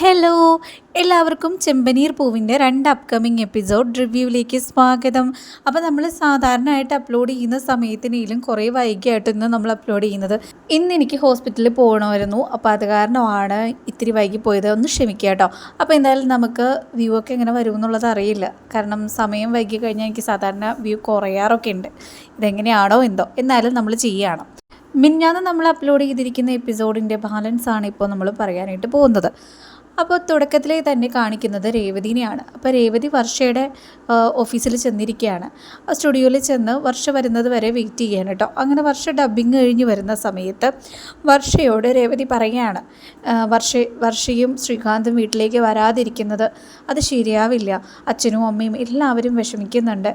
Hello എല്ലാവർക്കും ചെമ്പനീർ പൂവിന്റെ രണ്ട് അപ്കമിങ് എപ്പിസോഡ് റിവ്യൂവിലേക്ക് സ്വാഗതം. അപ്പോൾ നമ്മൾ സാധാരണയായിട്ട് അപ്ലോഡ് ചെയ്യുന്ന സമയത്തിനെങ്കിലും കുറേ വൈകിയായിട്ട് ഇന്ന് നമ്മൾ അപ്ലോഡ് ചെയ്യുന്നത്. ഇന്ന് എനിക്ക് ഹോസ്പിറ്റലിൽ പോകണമായിരുന്നു. അപ്പോൾ അത് കാരണമാണ് ഇത്തിരി വൈകി പോയത്. ഒന്ന് ക്ഷമിക്കുക കേട്ടോ. അപ്പോൾ എന്തായാലും നമുക്ക് വ്യൂ ഒക്കെ എങ്ങനെ വരും എന്നുള്ളത് അറിയില്ല. കാരണം സമയം വൈകി കഴിഞ്ഞാൽ എനിക്ക് സാധാരണ വ്യൂ കുറയാറൊക്കെ ഉണ്ട്. ഇതെങ്ങനെയാണോ എന്തോ. എന്നാലും നമ്മൾ ചെയ്യുകയാണ് മിന്നാന്ന് നമ്മൾ അപ്ലോഡ് ചെയ്തിരിക്കുന്ന എപ്പിസോഡിന്റെ ബാലൻസ് ആണ് ഇപ്പോൾ നമ്മൾ പറയാനായിട്ട് പോകുന്നത്. അപ്പോൾ തുടക്കത്തിലേ തന്നെ കാണിക്കുന്നത് രേവതിനെയാണ്. അപ്പോൾ രേവതി വർഷയുടെ ഓഫീസിൽ ചെന്നിരിക്കുകയാണ്. സ്റ്റുഡിയോയിൽ ചെന്ന് വർഷ വരുന്നത് വരെ വെയിറ്റ് ചെയ്യാണ് കേട്ടോ. അങ്ങനെ വർഷ ഡബ്ബിങ് കഴിഞ്ഞ് വരുന്ന സമയത്ത് വർഷയോട് രേവതി പറയുകയാണ് വർഷ വർഷയും ശ്രീകാന്തും വീട്ടിലേക്ക് വരാതിരിക്കുന്നത് അത് ശരിയാവില്ല. അച്ഛനും അമ്മയും എല്ലാവരും വിഷമിക്കുന്നുണ്ട്.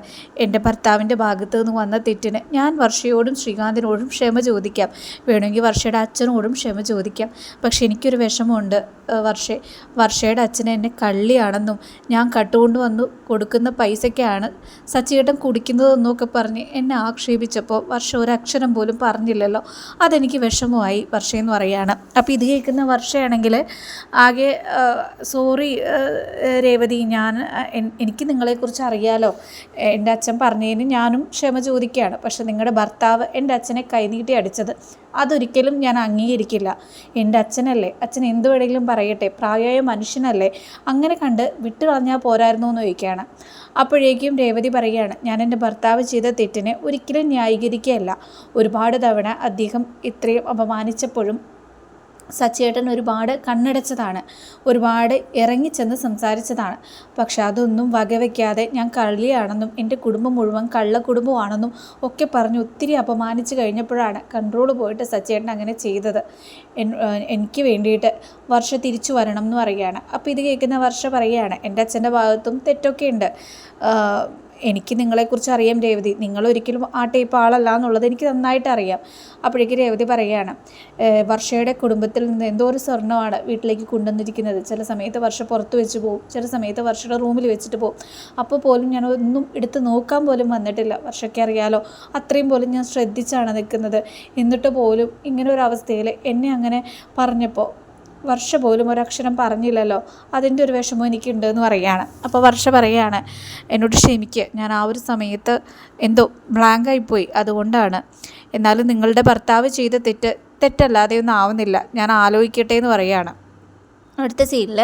എന്റെ ഭർത്താവിന്റെ ഭാഗത്ത് നിന്ന് വന്ന തെറ്റിന് ഞാൻ വർഷയോടും ശ്രീകാന്തിനോടും ക്ഷമ ചോദിക്കാം. വേണമെങ്കിൽ വർഷയുടെ അച്ഛനോടും ക്ഷമ ചോദിക്കാം. പക്ഷെ എനിക്കൊരു വിഷമമുണ്ട് വർഷേ. വർഷയുടെ അച്ഛൻ എന്നെ കള്ളിയാണെന്നും ഞാൻ കട്ടുകൊണ്ട് വന്നു കൊടുക്കുന്ന പൈസയ്ക്കാണ് സച്ചിയേട്ടൻ കുടിക്കുന്നതെന്നൊക്കെ പറഞ്ഞ് എന്നെ ആക്ഷേപിച്ചപ്പോൾ വർഷ ഒരു അക്ഷരം പോലും പറഞ്ഞില്ലല്ലോ. അതെനിക്ക് വിഷമമായി വർഷയെന്ന് പറയാണ് അപ്പോൾ ഇത് കേൾക്കുന്ന വർഷയാണെങ്കിൽ ആകെ സോറി രേവതി ഞാൻ എനിക്ക് നിങ്ങളെക്കുറിച്ച് അറിയാലോ. എന്റെ അച്ഛൻ പറഞ്ഞതിന് ഞാനും ക്ഷമ ചോദിക്കുകയാണ്. പക്ഷെ നിങ്ങളുടെ ഭർത്താവ് എന്റെ അച്ഛനെ കൈനീട്ടി അടിച്ചത്. അതൊരിക്കലും ഞാൻ അംഗീകരിക്കില്ല. എന്റെ അച്ഛനല്ലേ? അച്ഛൻ എന്ത് വേണമെങ്കിലും പറയട്ടെ. പ്രായമായ മനുഷ്യനല്ലേ അങ്ങനെ കണ്ട് വിട്ടു കളഞ്ഞാൽ പോരായിരുന്നു എന്ന് ചോദിക്കുകയാണ്. അപ്പോഴേക്കും രേവതി പറയുകയാണ് ഞാൻ എന്റെ ഭർത്താവ് ചെയ്ത തെറ്റിനെ ഒരിക്കലും ന്യായീകരിക്കുകയല്ല. ഒരുപാട് തവണ അദ്ദേഹം ഇത്രയും അപമാനിച്ചപ്പോഴും സച്ചേട്ടൻ ഒരുപാട് കണ്ണടച്ചതാണ്. ഒരുപാട് ഇറങ്ങിച്ചെന്ന് സംസാരിച്ചതാണ്. പക്ഷെ അതൊന്നും വകവയ്ക്കാതെ ഞാൻ കള്ളിയാണെന്നും എന്റെ കുടുംബം മുഴുവൻ കള്ള കുടുംബമാണെന്നും ഒക്കെ പറഞ്ഞ് ഒത്തിരി അപമാനിച്ച് കഴിഞ്ഞപ്പോഴാണ് കൺട്രോൾ പോയിട്ട് സച്ചേട്ടൻ അങ്ങനെ ചെയ്തത്. എനിക്ക് വേണ്ടിയിട്ട് വർഷ തിരിച്ചു വരണം എന്ന് പറയുകയാണ്. അപ്പോൾ ഇത് കേൾക്കുന്ന വർഷ പറയുകയാണ് എന്റെ അച്ഛന്റെ ഭാഗത്തും തെറ്റൊക്കെ ഉണ്ട് എനിക്ക് നിങ്ങളെക്കുറിച്ച് അറിയാം രേവതി. നിങ്ങൾ ഒരിക്കലും ആ ടൈപ്പ് ആളല്ല എന്നുള്ളത് എനിക്ക് നന്നായിട്ട് അറിയാം. അപ്പോഴേക്ക് രേവതി പറയുകയാണ് വർഷയുടെ കുടുംബത്തിൽ നിന്ന് എന്തോ ഒരു സ്വർണമാണ് വീട്ടിലേക്ക് കൊണ്ടുവന്നിരിക്കുന്നത്. ചില സമയത്ത് വർഷ പുറത്ത് വെച്ച് പോകും ചില സമയത്ത് വർഷയുടെ റൂമിൽ വെച്ചിട്ട് പോകും അപ്പോൾ പോലും ഞാൻ ഒന്നും എടുത്ത് നോക്കാൻ പോലും വന്നിട്ടില്ല. വർഷയ്ക്ക് അറിയാലോ അത്രയും പോലും ഞാൻ ശ്രദ്ധിച്ചാണ് നിൽക്കുന്നത്. എന്നിട്ട് പോലും ഇങ്ങനെ ഒരു അവസ്ഥയിൽ എന്നെ അങ്ങനെ പറഞ്ഞപ്പോൾ വർഷ പോലും ഒരക്ഷരം പറഞ്ഞില്ലല്ലോ. അതിന്റെ ഒരു വിഷമം എനിക്കുണ്ട് എന്ന് പറയുകയാണ്. അപ്പോൾ വർഷ പറയുകയാണ് എന്നോട് ക്ഷമിക്കുക ഞാൻ ആ ഒരു സമയത്ത് എന്തോ ബ്ലാങ്കായിപ്പോയി അതുകൊണ്ടാണ്. എന്നാലും നിങ്ങളുടെ ഭർത്താവ് ചെയ്ത തെറ്റ് തെറ്റല്ലാതെ ഒന്നും ആവുന്നില്ല. ഞാൻ ആലോചിക്കട്ടെ എന്ന് പറയുകയാണ്. അടുത്ത സീനിൽ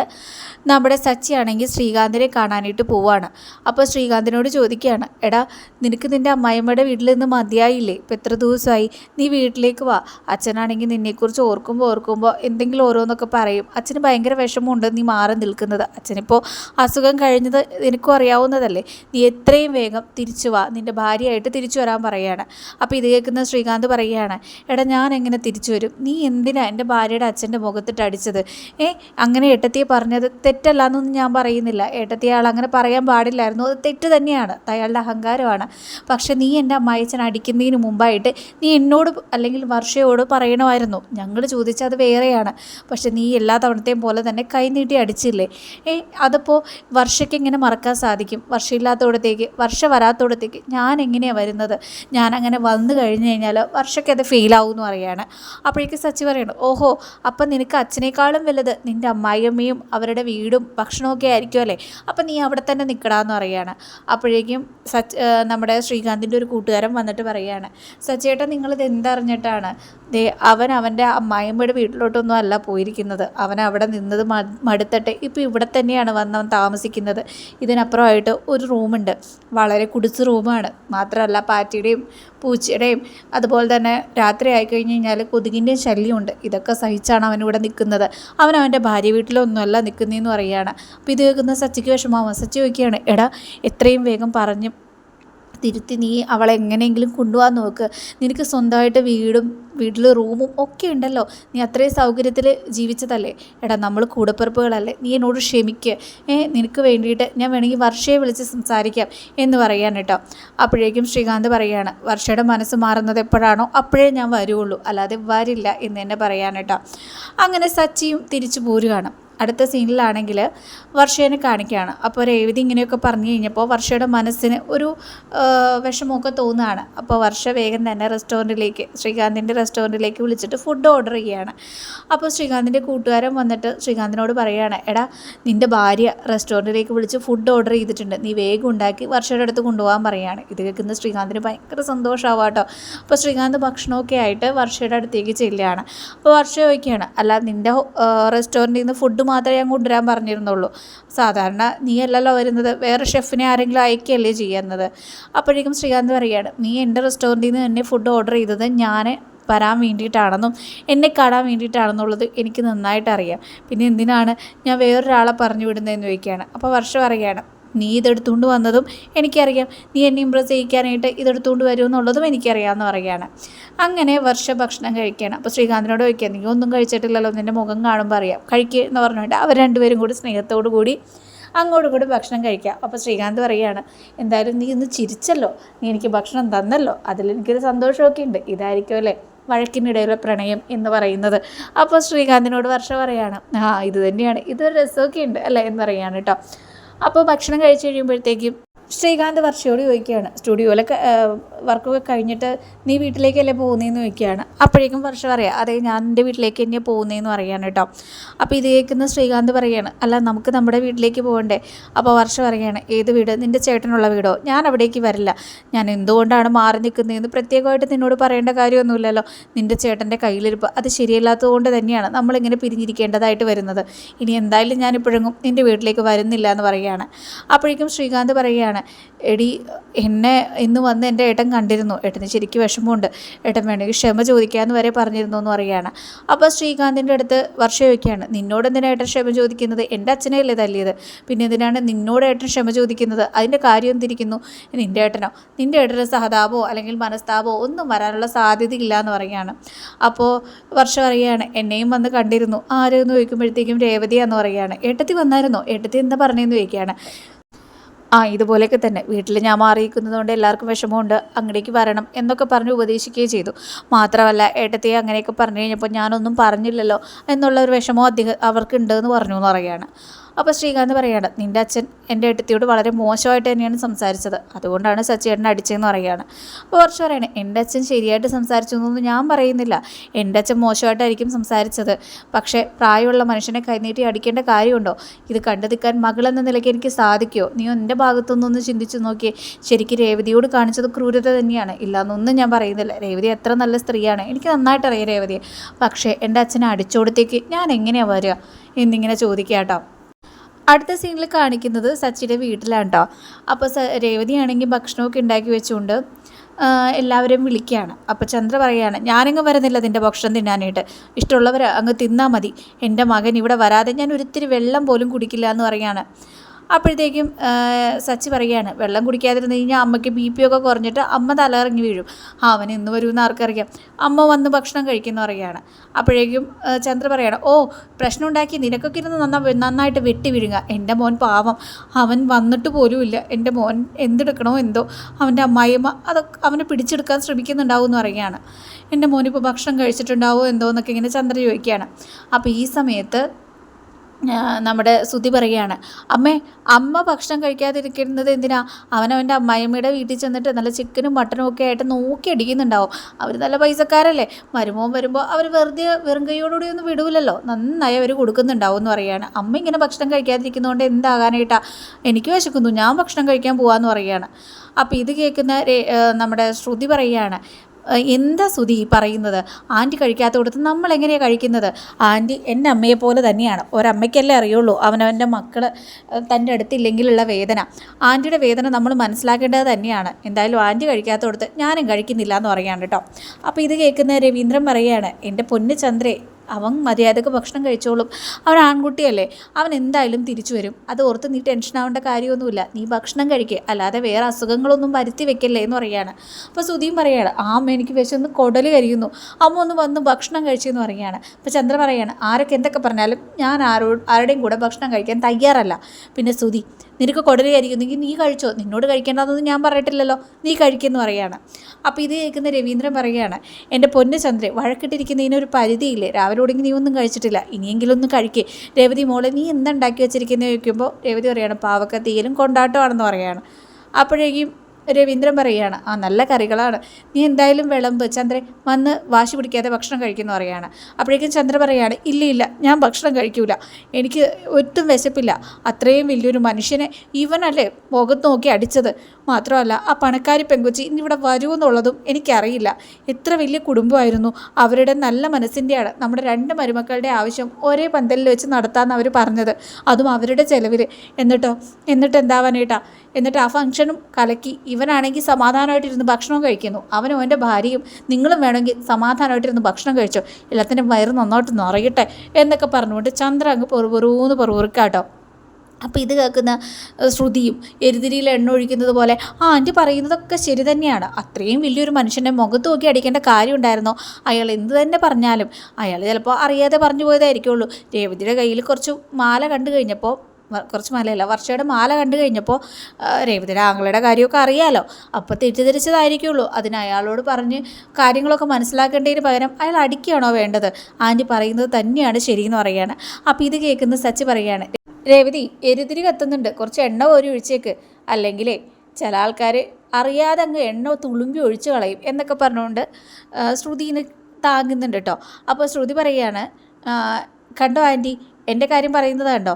നമ്മുടെ സച്ചിയാണെങ്കിൽ ശ്രീകാന്തിനെ കാണാനായിട്ട് പോവാണ്. അപ്പോൾ ശ്രീകാന്തിനോട് ചോദിക്കുകയാണ് എടാ നിനക്ക് നിന്റെ അമ്മായിമ്മയുടെ വീട്ടിൽ നിന്ന് മതിയായില്ലേ? ഇപ്പം എത്ര ദിവസമായി? നീ വീട്ടിലേക്ക് വാ. അച്ഛനാണെങ്കിൽ നിന്നെക്കുറിച്ച് ഓർക്കുമ്പോൾ ഓർക്കുമ്പോൾ എന്തെങ്കിലും ഓരോന്നൊക്കെ പറയും. അച്ഛന് ഭയങ്കര വിഷമമുണ്ട് നീ മാറി നിൽക്കുന്നത്. അച്ഛനിപ്പോൾ അസുഖം കഴിഞ്ഞത് എനിക്കും അറിയാവുന്നതല്ലേ? നീ എത്രയും വേഗം തിരിച്ചു വാ. നിന്റെ ഭാര്യയായിട്ട് തിരിച്ചു വരാൻ പറയുകയാണ് അപ്പോൾ ഇത് കേൾക്കുന്ന ശ്രീകാന്ത് പറയുകയാണ് എടാ ഞാൻ എങ്ങനെ തിരിച്ചു വരും? നീ എന്തിനാണ് എന്റെ ഭാര്യയുടെ അച്ഛന്റെ മുഖത്തിട്ട് അടിച്ചത്? ഏ അങ്ങനെ ഏട്ടത്തിയെ പറഞ്ഞത് തെറ്റല്ല എന്നൊന്നും ഞാൻ പറയുന്നില്ല. ഏട്ടത്തിയെ ആൾ അങ്ങനെ പറയാൻ പാടില്ലായിരുന്നു. അത് തെറ്റ് തന്നെയാണ്. അയാളുടെ അഹങ്കാരമാണ്. പക്ഷെ നീ എന്റെ അമ്മായിച്ചൻ അടിക്കുന്നതിന് മുമ്പായിട്ട് നീ എന്നോട് അല്ലെങ്കിൽ വർഷയോട് പറയണമായിരുന്നു. ഞങ്ങൾ ചോദിച്ചത് അത് വേറെയാണ്. പക്ഷെ നീ എല്ലാ തവണത്തെയും പോലെ തന്നെ കൈ നീട്ടി അടിച്ചില്ലേ? ഏ അതിപ്പോൾ വർഷയ്ക്ക് എങ്ങനെ മറക്കാൻ സാധിക്കും. വർഷയില്ലാത്തടത്തേക്ക് വർഷ വരാത്തോടത്തേക്ക് ഞാൻ എങ്ങനെയാണ് വരുന്നത്? ഞാൻ അങ്ങനെ വന്നു കഴിഞ്ഞു കഴിഞ്ഞാൽ വർഷയ്ക്ക് അത് ഫീലാവും എന്ന് പറയാണ്. അപ്പോഴേക്ക് സച്ചി പറയണം ഓഹോ അപ്പം നിനക്ക് അച്ഛനേക്കാളും വലുത് നിന്റെ അമ്മായിയമ്മയും അവരുടെ വീടും ഭക്ഷണമൊക്കെ ആയിരിക്കും അല്ലേ? അപ്പം നീ അവിടെ തന്നെ നിൽക്കടാന്ന് പറയുകയാണ് അപ്പോഴേക്കും സച്ച് നമ്മുടെ ശ്രീകാന്തിന്റെ ഒരു കൂട്ടുകാരൻ വന്നിട്ട് പറയുകയാണ് സച്ചേട്ടൻ നിങ്ങളിത് എന്തറിഞ്ഞിട്ടാണ് ദേ അവൻ അവന്റെ അമ്മായിയമ്മയുടെ വീട്ടിലോട്ടൊന്നും അല്ല പോയിരിക്കുന്നത്. അവൻ അവിടെ നിന്നത് മടുത്തട്ടെ. ഇപ്പോൾ ഇവിടെ തന്നെയാണ് വന്നവൻ താമസിക്കുന്നത്. ഇതിനപ്പുറമായിട്ട് ഒരു റൂമുണ്ട്. വളരെ കുടിച്ച് റൂമാണ്. മാത്രമല്ല പാറ്റിയുടെയും പൂച്ചയുടെയും. അതുപോലെ തന്നെ രാത്രി ആയി കഴിഞ്ഞ് കഴിഞ്ഞാൽ കൊതുകിന്റെയും ശല്യമുണ്ട്. ഇതൊക്കെ സഹിച്ചാണ് അവൻ ഇവിടെ നിൽക്കുന്നത്. അവൻ അവന്റെ ഭാര്യ വീട്ടിലൊന്നുമല്ല നിൽക്കുന്നതെന്ന് പറയുകയാണ്. അപ്പോൾ ഇത് കേൾക്കുന്ന സച്ചിക്ക് വിഷമാവും സച്ചി ചോദിക്കുകയാണ് എടാ എത്രയും വേഗം പറഞ്ഞ് തിരുത്തി നീ അവളെ എങ്ങനെയെങ്കിലും കൊണ്ടുപോകാൻ നോക്ക്. നിനക്ക് സ്വന്തമായിട്ട് വീടും വീട്ടിൽ റൂമും ഒക്കെ ഉണ്ടല്ലോ. നീ അത്രയും സൗകര്യത്തിൽ ജീവിച്ചതല്ലേ? എടാ നമ്മൾ കൂടപ്പിറപ്പുകളല്ലേ? നീ എന്നോട് ക്ഷമിക്ക്. ഏ നിനക്ക് വേണ്ടിയിട്ട് ഞാൻ വേണമെങ്കിൽ വർഷയെ വിളിച്ച് സംസാരിക്കാം എന്ന് പറയാൻ കേട്ടോ. അപ്പോഴേക്കും ശ്രീകാന്ത് പറയാണ് വർഷയുടെ മനസ്സ് മാറുന്നത് എപ്പോഴാണോ അപ്പോഴേ ഞാൻ വരുള്ളൂ അല്ലാതെ വരില്ല എന്ന് തന്നെ പറയാൻ കേട്ടോ. അങ്ങനെ സച്ചിയും തിരിച്ചു പോരുകയാണ് അടുത്ത സീനിലാണെങ്കിൽ വർഷേനെ കാണിക്കുകയാണ്. അപ്പോൾ രേവതി ഇങ്ങനെയൊക്കെ പറഞ്ഞു കഴിഞ്ഞപ്പോൾ വർഷയുടെ മനസ്സിന് ഒരു വിഷമമൊക്കെ തോന്നുകയാണ്. അപ്പോൾ വർഷ വേഗം തന്നെ റെസ്റ്റോറന്റിലേക്ക് ശ്രീകാന്തിന്റെ റെസ്റ്റോറന്റിലേക്ക് വിളിച്ചിട്ട് ഫുഡ് ഓർഡർ ചെയ്യുകയാണ്. അപ്പോൾ ശ്രീകാന്തിന്റെ കൂട്ടുകാരൻ വന്നിട്ട് ശ്രീകാന്തിനോട് പറയുകയാണ് എടാ നിന്റെ ഭാര്യ റെസ്റ്റോറന്റിലേക്ക് വിളിച്ച് ഫുഡ് ഓർഡർ ചെയ്തിട്ടുണ്ട്. നീ വേഗം ഉണ്ടാക്കി വർഷയുടെ അടുത്ത് കൊണ്ടുപോകാൻ പറയുകയാണ്. ഇത് കേൾക്കുന്ന ശ്രീകാന്തിന് ഭയങ്കര സന്തോഷമാവാം കേട്ടോ. അപ്പോൾ ശ്രീകാന്ത് ഭക്ഷണമൊക്കെ ആയിട്ട് വർഷയുടെ അടുത്തേക്ക് ചെല്ലുകയാണ്. അപ്പോൾ വർഷ ചോദിക്കുകയാണ് അല്ല നിന്റെ റെസ്റ്റോറന്റിൽ നിന്ന് ഫുഡ് മാത്രമേ ഞാൻ കൊണ്ടുവരാൻ പറഞ്ഞിരുന്നുള്ളൂ. സാധാരണ നീ അല്ലല്ലോ വരുന്നത്. വേറെ ഷെഫിനെ ആരെങ്കിലും അയക്കുകയല്ലേ ചെയ്യുന്നത്. അപ്പോഴേക്കും ശ്രീകാന്ത് പറയുകയാണ് നീ എന്റെ റെസ്റ്റോറന്റിൽ നിന്ന് തന്നെ ഫുഡ് ഓർഡർ ചെയ്തത് ഞാൻ വരാൻ വേണ്ടിയിട്ടാണെന്നും എന്നെ കാണാൻ വേണ്ടിയിട്ടാണെന്നുള്ളത് എനിക്ക് നന്നായിട്ട് അറിയാം പിന്നെ എന്തിനാണ് ഞാൻ വേറൊരാളെ പറഞ്ഞു വിടുന്നതെന്ന് ചോദിക്കുകയാണ്. അപ്പോൾ വർഷം പറയുകയാണ് നീ ഇതെടുത്തുകൊണ്ട് വന്നതും എനിക്കറിയാം. നീ എന്നെ ഇമ്പ്രസ് ചെയ്യിക്കാനായിട്ട് ഇതെടുത്തുകൊണ്ട് വരുമെന്നുള്ളതും എനിക്കറിയാമെന്ന് പറയുകയാണ്. അങ്ങനെ വർഷ ഭക്ഷണം കഴിക്കുകയാണ്. അപ്പോൾ ശ്രീകാന്തിനോട് ചോദിക്കുക നീ ഒന്നും കഴിച്ചിട്ടില്ലല്ലോ നിന്റെ മുഖം കാണുമ്പോൾ അറിയാം. കഴിക്കുക എന്ന് പറഞ്ഞുകൊണ്ട് അവർ രണ്ടുപേരും കൂടി സ്നേഹത്തോടു കൂടി അങ്ങോട്ടും കൂടി ഭക്ഷണം കഴിക്കാം അപ്പോൾ ശ്രീകാന്ത് പറയുകയാണ് എന്തായാലും നീ ഇന്ന് ചിരിച്ചല്ലോ. നീ എനിക്ക് ഭക്ഷണം തന്നല്ലോ. അതിൽ എനിക്കൊരു സന്തോഷമൊക്കെ ഉണ്ട്. ഇതായിരിക്കും അല്ലേ വഴക്കിനിടയിലെ പ്രണയം എന്ന് പറയുന്നത്. അപ്പോൾ ശ്രീകാന്തിനോട് വർഷ പറയുകയാണ് ആ ഇത് തന്നെയാണ്. ഇതൊരു രസമൊക്കെ ഉണ്ട് അല്ലേ? എന്ന് പറയാണ് കേട്ടോ. അപ്പോൾ ഭക്ഷണം കഴിച്ച് കഴിയുമ്പോഴത്തേക്കും ശ്രീകാന്ത് വർഷയോട് ചോദിക്കുകയാണ്. സ്റ്റുഡിയോയിലൊക്കെ വർക്കൊക്കെ കഴിഞ്ഞിട്ട് നീ വീട്ടിലേക്കല്ലേ പോകുന്നതെന്ന് ചോദിക്കുകയാണ്. അപ്പോഴേക്കും വർഷ പറയാം അതെ ഞാൻ എന്റെ വീട്ടിലേക്ക് തന്നെയാണ് പോകുന്നതെന്ന് പറയാണ് കേട്ടോ. അപ്പോൾ ഇത് കേൾക്കുന്ന ശ്രീകാന്ത് പറയുകയാണ് അല്ല നമുക്ക് നമ്മുടെ വീട്ടിലേക്ക് പോകണ്ടേ? അപ്പോൾ വർഷ പറയാണ് ഏത് വീട്? നിന്റെ ചേട്ടനുള്ള വീടോ? ഞാൻ അവിടേക്ക് വരില്ല. ഞാൻ എന്തുകൊണ്ടാണ് മാറി നിൽക്കുന്നതെന്ന് പ്രത്യേകമായിട്ട് നിന്നോട് പറയേണ്ട കാര്യമൊന്നുമില്ലല്ലോ. നിന്റെ ചേട്ടന്റെ കയ്യിലിരിപ്പ് അത് ശരിയല്ലാത്തത് കൊണ്ട് തന്നെയാണ് നമ്മളിങ്ങനെ പിരിഞ്ഞിരിക്കേണ്ടതായിട്ട് വരുന്നത്. ഇനി എന്തായാലും ഞാൻ ഇപ്പോഴെങ്ങും നിന്റെ വീട്ടിലേക്ക് വരുന്നില്ല എന്ന് പറയുകയാണ്. അപ്പോഴേക്കും ശ്രീകാന്ത് പറയുകയാണ് എടി എന്നെ ഇന്ന് വന്ന് എന്റെ ഏട്ടൻ കണ്ടിരുന്നു. ഏട്ടന് ശരിക്കും വിഷമമുണ്ട്. ഏട്ടൻ വേണമെങ്കിൽ ക്ഷമ ചോദിക്കാമെന്ന് വരെ പറഞ്ഞിരുന്നു എന്ന് പറയുകയാണ്. അപ്പോൾ ശ്രീകാന്തിന്റെ അടുത്ത് വർഷ ചോദിക്കുകയാണ് നിന്നോട് എന്തിനാണ് ഏട്ടൻ ക്ഷമ ചോദിക്കുന്നത്? എന്റെ അച്ഛനെ അച്ഛനെയല്ലേ തല്ലിയത്? പിന്നെ എന്തിനാണ് നിന്നോട് ഏട്ടൻ ക്ഷമ ചോദിക്കുന്നത്? അതിന്റെ കാര്യം എന്തിരിക്കുന്നു? നിന്റെ ഏട്ടനോ? നിന്റെ ഏട്ടന് സഹതാപമോ അല്ലെങ്കിൽ മനസ്താപമോ ഒന്നും വരാനുള്ള സാധ്യതയില്ല എന്ന് പറയുകയാണ്. അപ്പോൾ വർഷ പറയുകയാണ് എന്നെയും വന്ന് കണ്ടിരുന്നു. ആരെന്ന് ചോദിക്കുമ്പോഴത്തേക്കും രേവതിയാന്ന് പറയുകയാണ്. ഏട്ടത്തി വന്നായിരുന്നോ? ഏട്ടത്തി എന്താ പറഞ്ഞതെന്ന് ചോദിക്കുകയാണ്. ആ ഇതുപോലെയൊക്കെ തന്നെ. വീട്ടിൽ ഞാൻ മാറിയിരിക്കുന്നത് കൊണ്ട് എല്ലാവർക്കും വിഷമമുണ്ട്. അങ്ങടേക്ക് വരണം എന്നൊക്കെ പറഞ്ഞ് ഉപദേശിക്കുകയും ചെയ്തു. മാത്രമല്ല ഏട്ടത്തെ അങ്ങനെയൊക്കെ പറഞ്ഞു കഴിഞ്ഞപ്പോൾ ഞാനൊന്നും പറഞ്ഞില്ലല്ലോ എന്നുള്ള ഒരു വിഷമം അധികം അവർക്കുണ്ട് എന്ന് പറഞ്ഞു എന്ന് പറയുകയാണ്. അപ്പോൾ ശ്രീകാന്ത് പറയുകയാണ് നിന്റെ അച്ഛൻ എന്റെ ഏട്ടത്തിയോട് വളരെ മോശമായിട്ട് തന്നെയാണ് സംസാരിച്ചത്. അതുകൊണ്ടാണ് സച്ചിയേട്ടൻ അടിച്ചതെന്ന് പറയുകയാണ്. അപ്പോൾ കുറച്ച് പറയണേ എന്റെ അച്ഛൻ ശരിയായിട്ട് സംസാരിച്ചു എന്നൊന്നും ഞാൻ പറയുന്നില്ല. എന്റെ അച്ഛൻ മോശമായിട്ടായിരിക്കും സംസാരിച്ചത്. പക്ഷേ പ്രായമുള്ള മനുഷ്യനെ കൈനീട്ടി അടിക്കേണ്ട കാര്യമുണ്ടോ? ഇത് കണ്ടു നിൽക്കാൻ മകളെന്ന നിലയ്ക്ക് എനിക്ക് സാധിക്കുമോ നീ എന്റെ ഭാഗത്തുനിന്നൊന്ന് ചിന്തിച്ചു നോക്കിയേ. ശരിക്കും രേവതിയോട് കാണിച്ചത് ക്രൂരത തന്നെയാണ്. ഇല്ലാന്നൊന്നും ഞാൻ പറയുന്നില്ല. രേവതി എത്ര നല്ല സ്ത്രീയാണ്. എനിക്ക് നന്നായിട്ട് അറിയാം രേവതിയെ. പക്ഷേ എന്റെ അച്ഛനെ അടിച്ചോടത്തേക്ക് ഞാൻ എങ്ങനെയാണ് വരിക? എന്നിങ്ങനെ ചോദിക്കാം കേട്ടോ. അടുത്ത സീനിൽ കാണിക്കുന്നത് സച്ചിന്റെ വീട്ടിലാണ് കേട്ടോ അപ്പോൾ സ രേവതിയാണെങ്കിൽ ഭക്ഷണമൊക്കെ ഉണ്ടാക്കി വെച്ചുകൊണ്ട് എല്ലാവരെയും വിളിക്കുകയാണ്. അപ്പോൾ ചന്ദ്ര പറയുകയാണ് ഞാനങ്ങ് വരുന്നില്ല നിന്റെ ഭക്ഷണം തിന്നാനായിട്ട്. ഇഷ്ടമുള്ളവർ അങ്ങ് തിന്നാൽ മതി. എന്റെ മകൻ ഇവിടെ വരാതെ ഞാൻ ഒരിത്തിരി വെള്ളം പോലും കുടിക്കില്ല എന്ന് പറയുകയാണ്. അപ്പോഴത്തേക്കും സച്ചി പറയുകയാണ് വെള്ളം കുടിക്കാതിരുന്ന് കഴിഞ്ഞാൽ അമ്മയ്ക്ക് ബി പി ഒക്കെ കുറഞ്ഞിട്ട് അമ്മ തലയിറങ്ങി വീഴും. അവൻ ഇന്ന് വരുമെന്ന് ആർക്കറിയാം. അമ്മ വന്ന് ഭക്ഷണം കഴിക്കുന്ന പറയുകയാണ്. അപ്പോഴേക്കും ചന്ദ്ര പറയാണ് ഓ പ്രശ്നം ഉണ്ടാക്കി നിനക്കൊക്കെ ഇരുന്ന് നന്നാ നന്നായിട്ട് വെട്ടി വീഴുക എന്റെ മോൻ പാവം. അവൻ വന്നിട്ട് പോലുമില്ല എന്റെ മോൻ എന്തെടുക്കണോ എന്തോ. അവന്റെ അമ്മായിയമ്മ അതൊക്കെ അവനെ പിടിച്ചെടുക്കാൻ ശ്രമിക്കുന്നുണ്ടാവും എന്ന് പറയുകയാണ്. എന്റെ മോനിപ്പോൾ ഭക്ഷണം കഴിച്ചിട്ടുണ്ടാവോ എന്തോ എന്നൊക്കെ ഇങ്ങനെ ചന്ദ്ര ചോദിക്കുകയാണ്. അപ്പോൾ ഈ സമയത്ത് നമ്മുടെ ശ്രുതി പറയുകയാണ് അമ്മേ അമ്മ ഭക്ഷണം കഴിക്കാതിരിക്കുന്നത് എന്തിനാ? അവനവന്റെ അമ്മായിമ്മയുടെ വീട്ടിൽ ചെന്നിട്ട് നല്ല ചിക്കനും മട്ടനും ഒക്കെ ആയിട്ട് നോക്കി അടിക്കുന്നുണ്ടാവും. അവർ നല്ല പൈസക്കാരല്ലേ? മരുമോൻ വരുമ്പോൾ അവർ വെറുതെ വെറും കൈയോടുകൂടി ഒന്നും വിടൂലല്ലോ. നന്നായി അവർ കൊടുക്കുന്നുണ്ടാവും എന്ന് പറയുകയാണ്. അമ്മ ഇങ്ങനെ ഭക്ഷണം കഴിക്കാതിരിക്കുന്നതുകൊണ്ട് എന്താകാനായിട്ടാ? എനിക്ക് വിശക്കുന്നു ഞാൻ ഭക്ഷണം കഴിക്കാൻ പോവാന്ന് പറയുകയാണ്. അപ്പോൾ ഇത് കേൾക്കുന്ന നമ്മുടെ ശ്രുതി പറയുകയാണ് എന്താ സുതി പറയുന്നത്? ആന്റി കഴിക്കാത്ത കൊടുത്ത് നമ്മൾ എങ്ങനെയാണ് കഴിക്കുന്നത്? ആന്റി എന്റെ അമ്മയെ പോലെ തന്നെയാണ്. ഒരമ്മയ്ക്കല്ലേ അറിയുള്ളൂ അവനവന്റെ മക്കൾ തന്റെ അടുത്തില്ലെങ്കിലുള്ള വേദന. ആന്റിയുടെ വേദന നമ്മൾ മനസ്സിലാക്കേണ്ടത് തന്നെയാണ്. എന്തായാലും ആന്റി കഴിക്കാത്ത കൊടുത്ത് ഞാനും കഴിക്കുന്നില്ല എന്ന് പറയാണ് കേട്ടോ. അപ്പോൾ ഇത് കേൾക്കുന്ന രവീന്ദ്രൻ പറയുകയാണ് എന്റെ പൊന്ന് ചന്ദ്രേ അവൻ മര്യാദയ്ക്ക് ഭക്ഷണം കഴിച്ചോളും. അവൻ ആൺകുട്ടിയല്ലേ? അവൻ എന്തായാലും തിരിച്ചു വരും. അത് ഓർത്ത് നീ ടെൻഷൻ ആവേണ്ട കാര്യമൊന്നുമില്ല. നീ ഭക്ഷണം കഴിക്കുക അല്ലാതെ വേറെ അസുഖങ്ങളൊന്നും വരുത്തി വെക്കല്ലേ എന്ന് പറയാണ് അപ്പോൾ സുധിയും ആ അമ്മ എനിക്ക് വിശന്ന് കുടൽ കരിയുന്നു. അമ്മ ഒന്ന് വന്ന് ഭക്ഷണം കഴിച്ചെന്ന് പറയുകയാണ്. അപ്പോൾ ചന്ദ്ര പറയാണ് ആരൊക്കെ എന്തൊക്കെ പറഞ്ഞാലും ഞാൻ ആരോ ആരുടെയും കൂടെ ഭക്ഷണം കഴിക്കാൻ തയ്യാറല്ല. പിന്നെ സുധി നിനക്ക് കൊടലുകരിക്കുന്നെങ്കിൽ നീ കഴിച്ചോ? നിന്നോട് കഴിക്കേണ്ടതെന്ന് ഞാൻ പറഞ്ഞിട്ടില്ലല്ലോ. നീ കഴിക്കുമെന്ന് പറയാണ് അപ്പോൾ ഇത് കേൾക്കുന്ന രവീന്ദ്രൻ പറയുകയാണ് എന്റെ പൊന്ന ചന്ദ്രൻ വഴക്കിട്ടിരിക്കുന്നതിനൊരു പരിധിയില്ലേ? രാവിലെ ഒടുങ്ങി നീ ഒന്നും കഴിച്ചിട്ടില്ല. ഇനിയെങ്കിലും ഒന്ന് കഴിക്കേ. രേവതി മോളെ നീ എന്തുണ്ടാക്കി വെച്ചിരിക്കുന്നത് ചോദിക്കുമ്പോൾ രേവതി പറയാണ് പാവക്ക തീയലും കൊണ്ടാട്ടമാണെന്ന് പറയാണ്. അപ്പോഴേക്കും രവീന്ദ്രൻ പറയുകയാണ് ആ നല്ല കറികളാണ്. നീ എന്തായാലും വിളമ്പ്. ചന്ദ്രൻ വന്ന് വാശി പിടിക്കാതെ ഭക്ഷണം കഴിക്കുന്നു പറയാണ് അപ്പോഴേക്കും ചന്ദ്രൻ പറയുകയാണ് ഇല്ല ഇല്ല ഞാൻ ഭക്ഷണം കഴിക്കൂല. എനിക്ക് ഒട്ടും വിശപ്പില്ല. അത്രയും വലിയൊരു മനുഷ്യനെ ഇവനല്ലേ മുഖത്ത് നോക്കി അടിച്ചത്? മാത്രമല്ല ആ പണക്കാരി പെങ്കുച്ചി ഇന്നിവിടെ വരുമെന്നുള്ളതും എനിക്കറിയില്ല. എത്ര വലിയ കുടുംബമായിരുന്നു. അവരുടെ നല്ല മനസ്സിന്റെയാണ് നമ്മുടെ രണ്ട് മരുമക്കളുടെ ആവശ്യം ഒരേ പന്തലിൽ വെച്ച് നടത്താമെന്ന് അവർ പറഞ്ഞത്. അതും അവരുടെ ചിലവിൽ എന്നിട്ടോ? എന്നിട്ട് എന്താവാനേട്ടാ എന്നിട്ട് ആ ഫംഗ്ഷനും കലക്കി ഇവനാണെങ്കിൽ സമാധാനമായിട്ടിരുന്ന് ഭക്ഷണം കഴിക്കുന്നു. അവനും അവന്റെ ഭാര്യയും നിങ്ങളും വേണമെങ്കിൽ സമാധാനമായിട്ടിരുന്ന് ഭക്ഷണം കഴിച്ചോ. എല്ലാത്തിന്റെ വയറ് നന്നായിട്ട് നിറയട്ടെ എന്നൊക്കെ പറഞ്ഞുകൊണ്ട് ചന്ദ്ര അങ്ങ് പൊറുപൊറൂന്ന് പൊറുപൊറുക്കാട്ടോ. അപ്പോൾ ഇത് കേൾക്കുന്ന ശ്രുതിയും എരുതിരിയിൽ എണ്ണ ഒഴിക്കുന്നത് പോലെ ആ ആന്റി പറയുന്നതൊക്കെ ശരി തന്നെയാണ്. അത്രയും വലിയൊരു മനുഷ്യന്റെ മുഖത്ത് നോക്കി അടിക്കേണ്ട കാര്യം ഉണ്ടായിരുന്നോ അയാൾ എന്ത് തന്നെ പറഞ്ഞാലും അയാൾ ചിലപ്പോൾ അറിയാതെ പറഞ്ഞു പോയതായിരിക്കുള്ളൂ. രേവതിയുടെ കയ്യിൽ കുറച്ച് മാല കണ്ടു കഴിഞ്ഞപ്പോൾ കുറച്ച് മലയല്ല. വർഷയുടെ മാല കണ്ടു കഴിഞ്ഞപ്പോൾ രേവതിയുടെ ആങ്ങളുടെ കാര്യമൊക്കെ അറിയാലോ. അപ്പോൾ തെറ്റിദ്ധരിച്ചതായിരിക്കുള്ളൂ. അതിന് അയാളോട് പറഞ്ഞ് കാര്യങ്ങളൊക്കെ മനസ്സിലാക്കേണ്ടതിന് പകരം അയാൾ അടിക്കുകയാണോ വേണ്ടത്? ആന്റി പറയുന്നത് തന്നെയാണ് ശരിയെന്ന് പറയുകയാണ്. അപ്പോൾ ഇത് കേൾക്കുന്ന സച്ചി പറയുകയാണ് രേവതി എരുതിരി കത്തുന്നുണ്ട്. കുറച്ച് എണ്ണ പോലും ഒഴിച്ചേക്ക്. അല്ലെങ്കിലേ ചില ആൾക്കാർ അറിയാതെ അങ്ങ് എണ്ണ തുളുമ്പി ഒഴിച്ചു കളയും എന്നൊക്കെ പറഞ്ഞുകൊണ്ട് ശ്രുതി ശ്രുതിന്ന് താങ്ങുന്നുണ്ട് കേട്ടോ. അപ്പോൾ ശ്രുതി പറയുകയാണ് കണ്ടോ ആന്റി എന്റെ കാര്യം പറയുന്നത് കണ്ടോ?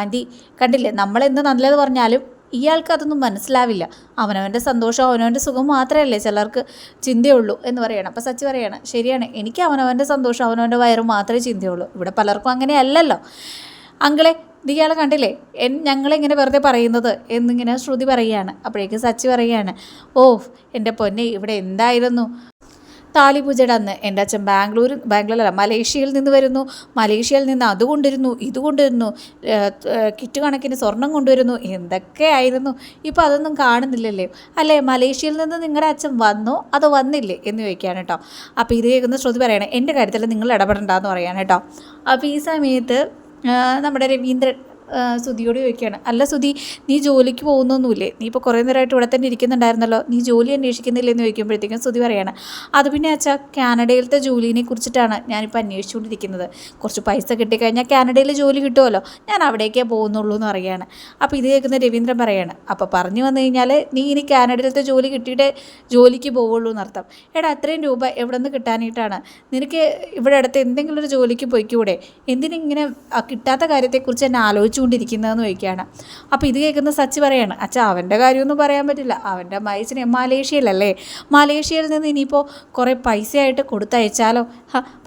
ആന്റി കണ്ടില്ലേ? നമ്മളെന്ത് നല്ലത് പറഞ്ഞാലും ഇയാൾക്ക് അതൊന്നും മനസ്സിലാവില്ല. അവനവന്റെ സന്തോഷം അവനവന്റെ സുഖം മാത്രമല്ലേ ചിലർക്ക് ചിന്തയുള്ളൂ എന്ന് പറയണം. അപ്പോൾ സച്ചി പറയണം ശരിയാണ് എനിക്ക് അവനവന്റെ സന്തോഷം അവനവന്റെ വയറ് മാത്രമേ ചിന്തയുള്ളൂ. ഇവിടെ പലർക്കും അങ്ങനെയല്ലല്ലോ അങ്കിളെ ഇയാളെ കണ്ടില്ലേ? എൻ ഞങ്ങളിങ്ങനെ വെറുതെ പറയുന്നത് എന്നിങ്ങനെ ശ്രുതി പറയുകയാണ്. അപ്പോഴേക്കും സച്ചി പറയുകയാണ് ഓ എന്റെ പൊന്നെ ഇവിടെ എന്തായിരുന്നു? താലിപൂജയുടെ അന്ന് എന്റെ അച്ഛൻ ബാംഗ്ലൂർ ബാംഗ്ലൂരല്ല മലേഷ്യയിൽ നിന്ന് വരുന്നു. മലേഷ്യയിൽ നിന്ന് അത് കൊണ്ടുവരുന്നു ഇത് കിറ്റ് കണക്കിന് സ്വർണം കൊണ്ടുവരുന്നു എന്തൊക്കെയായിരുന്നു ഇപ്പോൾ അതൊന്നും കാണുന്നില്ലല്ലേ. അല്ലേ മലേഷ്യയിൽ നിന്ന് നിങ്ങളുടെ അച്ഛൻ വന്നു? അതോ വന്നില്ലേ? എന്ന് ചോദിക്കുകയാണ് കേട്ടോ. അപ്പോൾ ഇത് കേൾക്കുന്ന ശ്രുതി പറയണേ എന്റെ കാര്യത്തിൽ നിങ്ങൾ ഇടപെടണ്ടെന്ന് പറയാണ് കേട്ടോ. അപ്പോൾ ഈ സമയത്ത് നമ്മുടെ രവീന്ദ്രൻ സുധിയോട് ചോദിക്കുകയാണ്. അല്ല സുധി നീ ജോലിക്ക് പോകുന്നൊന്നുമില്ലേ? നീ ഇപ്പോൾ കുറേ നേരമായിട്ട് ഇവിടെ തന്നെ ഇരിക്കുന്നുണ്ടായിരുന്നല്ലോ. നീ ജോലി അന്വേഷിക്കുന്നില്ലേ? എന്ന് ചോദിക്കുമ്പോഴത്തേക്കും സുധി പറയാണ്. അത് പിന്നെ അച്ഛാ കാനഡയിലത്തെ ജോലിനെ കുറിച്ചിട്ടാണ് ഞാനിപ്പോൾ അന്വേഷിച്ചുകൊണ്ടിരിക്കുന്നത്. കുറച്ച് പൈസ കിട്ടിക്കഴിഞ്ഞാൽ കാനഡയിൽ ജോലി കിട്ടുമല്ലോ ഞാൻ അവിടേക്കേ പോകുന്നുള്ളൂ എന്ന് പറയുകയാണ്. അപ്പോൾ ഇത് കേൾക്കുന്ന രവീന്ദ്രൻ പറയാണ്. അപ്പോൾ പറഞ്ഞു വന്നു കഴിഞ്ഞാൽ നീ ഇനി കാനഡയിലത്തെ ജോലി കിട്ടിയിട്ട് ജോലിക്ക് പോവുള്ളൂ എന്നർത്ഥം. എടാ അത്രയും രൂപ എവിടെ നിന്ന് കിട്ടാനായിട്ടാണ്? നിനക്ക് ഇവിടെ അടുത്ത് എന്തെങ്കിലും ഒരു ജോലിക്ക് പോയിക്കൂടെ? എന്തിനിങ്ങനെ കിട്ടാത്ത കാര്യത്തെക്കുറിച്ച് എന്നെ ആലോചിച്ചുകൊണ്ടിരിക്കുന്നതെന്ന് ചോദിക്കുകയാണ് അപ്പോൾ ഇത് കേൾക്കുന്ന സച്ചി പറയാണ് അച്ഛാ അവന്റെ കാര്യമൊന്നും പറയാൻ പറ്റില്ല. അവന്റെ മൈസിനെ മലേഷ്യയിലല്ലേ? മലേഷ്യയിൽ നിന്ന് ഇനിയിപ്പോൾ കുറേ പൈസയായിട്ട് കൊടുത്തയച്ചാലോ?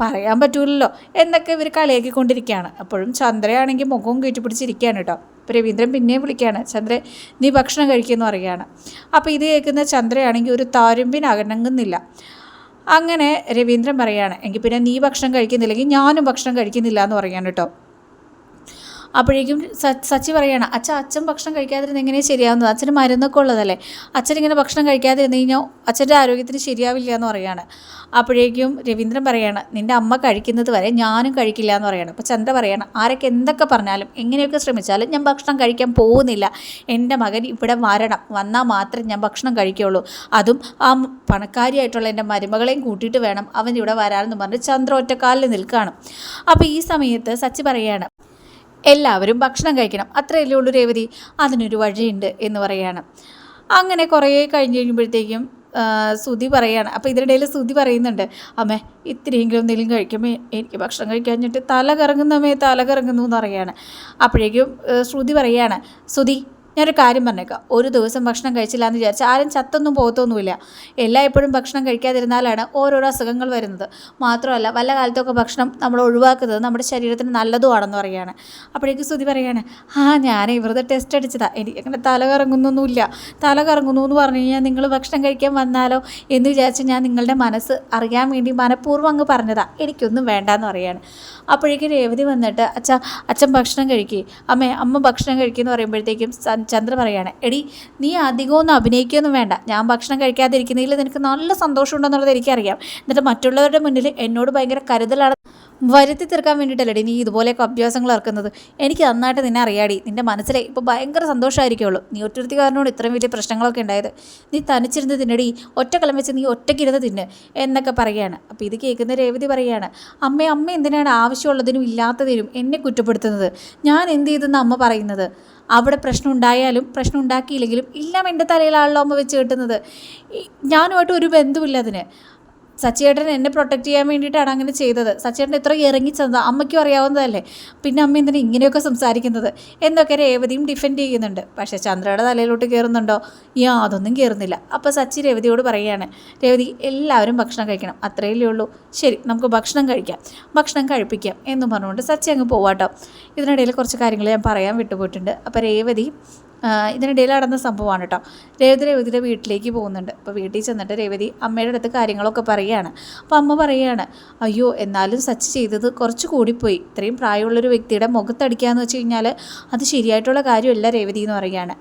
പറയാൻ പറ്റൂലല്ലോ. എന്നൊക്കെ ഇവർ കളിയാക്കിക്കൊണ്ടിരിക്കുകയാണ്. അപ്പോഴും ചന്ദ്രയാണെങ്കിൽ മുഖവും കയറ്റിപ്പിടിച്ചിരിക്കുകയാണ് കേട്ടോ. രവീന്ദ്രൻ പിന്നെയും വിളിക്കുകയാണ് ചന്ദ്രൻ നീ ഭക്ഷണം കഴിക്കുമെന്ന് പറയുകയാണ്. അപ്പോൾ ഇത് കേൾക്കുന്ന ചന്ദ്രയാണെങ്കിൽ ഒരു താരുമ്പിനകണങ്ങുന്നില്ല അങ്ങനെ രവീന്ദ്രൻ പറയുകയാണ് എങ്കിൽ പിന്നെ നീ ഭക്ഷണം കഴിക്കുന്നില്ലെങ്കിൽ ഞാനും ഭക്ഷണം കഴിക്കുന്നില്ല എന്ന് പറയാണ് കേട്ടോ. അപ്പോഴേക്കും സച്ചി പറയാണ് അച്ഛൻ അച്ഛൻ ഭക്ഷണം കഴിക്കാതിരുന്ന് എങ്ങനെയാണ് ശരിയാവുന്നത്? അച്ഛന് മരുന്നൊക്കെ ഉള്ളതല്ലേ? അച്ഛൻ ഇങ്ങനെ ഭക്ഷണം കഴിക്കാതിരുന്ന് കഴിഞ്ഞാൽ അച്ഛന്റെ ആരോഗ്യത്തിന് ശരിയാവില്ല എന്ന് പറയാണ്. അപ്പോഴേക്കും രവീന്ദ്രൻ പറയാണ് നിന്റെ അമ്മ കഴിക്കുന്നത് വരെ ഞാനും കഴിക്കില്ല എന്ന് പറയാണ്. അപ്പോൾ ചന്ദ്ര പറയാണ് ആരൊക്കെ എന്തൊക്കെ പറഞ്ഞാലും എങ്ങനെയൊക്കെ ശ്രമിച്ചാലും ഞാൻ ഭക്ഷണം കഴിക്കാൻ പോകുന്നില്ല. എന്റെ മകൻ ഇവിടെ വരണം. വന്നാൽ മാത്രമേ ഞാൻ ഭക്ഷണം കഴിക്കുകയുള്ളൂ അതും ആ പണക്കാരിയായിട്ടുള്ള എന്റെ മരുമകളെയും കൂട്ടിയിട്ട് വേണം അവൻ ഇവിടെ വരാമെന്ന് പറഞ്ഞ് ചന്ദ്ര ഒറ്റക്കാലിൽ നിൽക്കുകയാണ് അപ്പോൾ ഈ സമയത്ത് സച്ചി പറയാണ് എല്ലാവരും ഭക്ഷണം കഴിക്കണം. അത്രയല്ലേ ഉള്ളൂ രേവതി. അതിനൊരു വഴിയുണ്ട് എന്ന് പറയാണ്. അങ്ങനെ കുറേ കഴിഞ്ഞ് കഴിയുമ്പോഴത്തേക്കും സുധി പറയാണ്. അപ്പോൾ ഇതിനിടയിൽ സുതി പറയുന്നുണ്ട് അമ്മ ഇത്തിരിയെങ്കിലും എന്തെങ്കിലും കഴിക്കുമ്പോൾ എനിക്ക് ഭക്ഷണം കഴിക്കാഞ്ഞിട്ട് തല കറങ്ങുന്നമ്മേ തല കറങ്ങുന്നു എന്ന് പറയാണ്. അപ്പോഴേക്കും ശ്രുതി പറയാണ് സുധി ഞാനൊരു കാര്യം പറഞ്ഞേക്കാം. ഒരു ദിവസം ഭക്ഷണം കഴിച്ചില്ല എന്ന് വിചാരിച്ചാൽ ആരും ചത്തൊന്നും പോകത്തൊന്നുമില്ല. എല്ലാ എപ്പോഴും ഭക്ഷണം കഴിക്കാതിരുന്നാലാണ് ഓരോരോ അസുഖങ്ങൾ വരുന്നത്. മാത്രമല്ല വല്ല കാലത്തൊക്കെ ഭക്ഷണം നമ്മൾ ഒഴിവാക്കുന്നത് നമ്മുടെ ശരീരത്തിന് നല്ലതുമാണെന്ന് പറയുകയാണ്. അപ്പോഴേക്കും സ്തുതി പറയുകയാണ് ആ ഞാൻ ഇവരുടെ ടെസ്റ്റ് അടിച്ചതാണ് എനിക്ക് അങ്ങനെ തല കറങ്ങുന്നൊന്നുമില്ല. തല കറങ്ങുന്നു എന്ന് പറഞ്ഞു കഴിഞ്ഞാൽ നിങ്ങൾ ഭക്ഷണം കഴിക്കാൻ വന്നാലോ എന്ന് വിചാരിച്ച് ഞാൻ നിങ്ങളുടെ മനസ്സ് അറിയാൻ വേണ്ടി മനഃപൂർവം അങ്ങ് പറഞ്ഞതാണ് എനിക്കൊന്നും വേണ്ടാന്ന് പറയുകയാണ്. അപ്പോഴേക്കും രേവതി വന്നിട്ട് അച്ഛ അച്ഛൻ ഭക്ഷണം കഴിക്കുക അമ്മേ അമ്മ ഭക്ഷണം കഴിക്കുമെന്ന് പറയുമ്പോഴത്തേക്കും സ- ചന്ദ്ര പറയാണ് എടി നീ അധികമൊന്നും അഭിനയിക്കുകയൊന്നും വേണ്ട. ഞാൻ ഭക്ഷണം കഴിക്കാതിരിക്കുന്നതിൽ നിനക്ക് നല്ല സന്തോഷമുണ്ടെന്നുള്ളത് എനിക്കറിയാം. എന്നിട്ട് മറ്റുള്ളവരുടെ മുന്നിൽ എന്നോട് ഭയങ്കര കരുതലാണ്. വരുത്തി തീർക്കാൻ വേണ്ടിയിട്ടല്ലേ നീ ഇതുപോലെയൊക്കെ അഭ്യാസങ്ങൾ ഇറക്കുന്നത്? എനിക്ക് നന്നായിട്ട് നിന്നെ അറിയാടി. നിന്റെ മനസ്സിലെ ഇപ്പോൾ ഭയങ്കര സന്തോഷമായിരിക്കുള്ളൂ. നീ ഒറ്റരുത്തിക്കാരനോട് ഇത്രയും വലിയ പ്രശ്നങ്ങളൊക്കെ ഉണ്ടായത്. നീ തനിച്ചിരുന്ന് തിന്നടി ഒറ്റക്കലം വെച്ച് നീ ഒറ്റയ്ക്കിരുന്ന് തിന്ന് എന്നൊക്കെ പറയുകയാണ്. അപ്പോൾ ഇത് കേൾക്കുന്ന രേവതി പറയുകയാണ് അമ്മ അമ്മ എന്തിനാണ് ആവശ്യമുള്ളതിനും ഇല്ലാത്തതിനും എന്നെ കുറ്റപ്പെടുത്തുന്നത്? ഞാൻ എന്ത് ചെയ്തെന്ന് അമ്മ പറയുന്നത്? അവിടെ പ്രശ്നം ഉണ്ടായാലും പ്രശ്നം ഉണ്ടാക്കിയില്ലെങ്കിലും എല്ലാം എന്റെ തലയിലാണല്ലോ അമ്മ വെച്ച് കിട്ടുന്നത്. ഞാനുമായിട്ട് ഒരു ബന്ധമില്ല അതിന്. സച്ചിയേട്ടൻ എന്നെ പ്രൊട്ടക്റ്റ് ചെയ്യാൻ വേണ്ടിയിട്ടാണ് അങ്ങനെ ചെയ്തത്. സച്ചിയേട്ടൻ ഇത്ര ഇറങ്ങി ചെന്നത് അമ്മയ്ക്കും അറിയാവുന്നതല്ലേ. പിന്നെ അമ്മ എന്തിനാ ഇങ്ങനെയൊക്കെ സംസാരിക്കുന്നത്? എന്നൊക്കെ രേവതിയും ഡിഫെൻഡ് ചെയ്യുന്നുണ്ട്. പക്ഷേ ചന്ദ്രയുടെ തലയിലോട്ട് കയറുന്നുണ്ടോ യാതൊന്നും കയറുന്നില്ല അപ്പോൾ സച്ചി രേവതിയോട് പറയുകയാണ് രേവതി എല്ലാവരും ഭക്ഷണം കഴിക്കണം. അത്രയല്ലേ ഉള്ളൂ. ശരി നമുക്ക് ഭക്ഷണം കഴിക്കാം. ഭക്ഷണം കഴിപ്പിക്കാം. എന്ന് പറഞ്ഞുകൊണ്ട് സച്ചി അങ്ങ് പോവാട്ടോ. ഇതിനിടയിൽ കുറച്ച് കാര്യങ്ങൾ ഞാൻ പറയാൻ വിട്ടുപോയിട്ടുണ്ട്. അപ്പോൾ രേവതി ഇതിനിടയിൽ നടന്ന സംഭവമാണ് കേട്ടോ രേവതി രേവതിയുടെ വീട്ടിലേക്ക് പോകുന്നുണ്ട്. അപ്പോൾ വീട്ടിൽ ചെന്നിട്ട് രേവതി അമ്മയുടെ അടുത്ത് കാര്യങ്ങളൊക്കെ പറയുകയാണ് അപ്പോൾ അമ്മ പറയുകയാണ് അയ്യോ എന്നാലും സച്ച് ചെയ്തത് കുറച്ച് കൂടിപ്പോയി. ഇത്രയും പ്രായമുള്ളൊരു വ്യക്തിയുടെ മുഖത്തടിക്കാന്ന് വെച്ച് കഴിഞ്ഞാൽ അത് ശരിയായിട്ടുള്ള കാര്യമല്ല രേവതി എന്ന് പറയുകയാണ്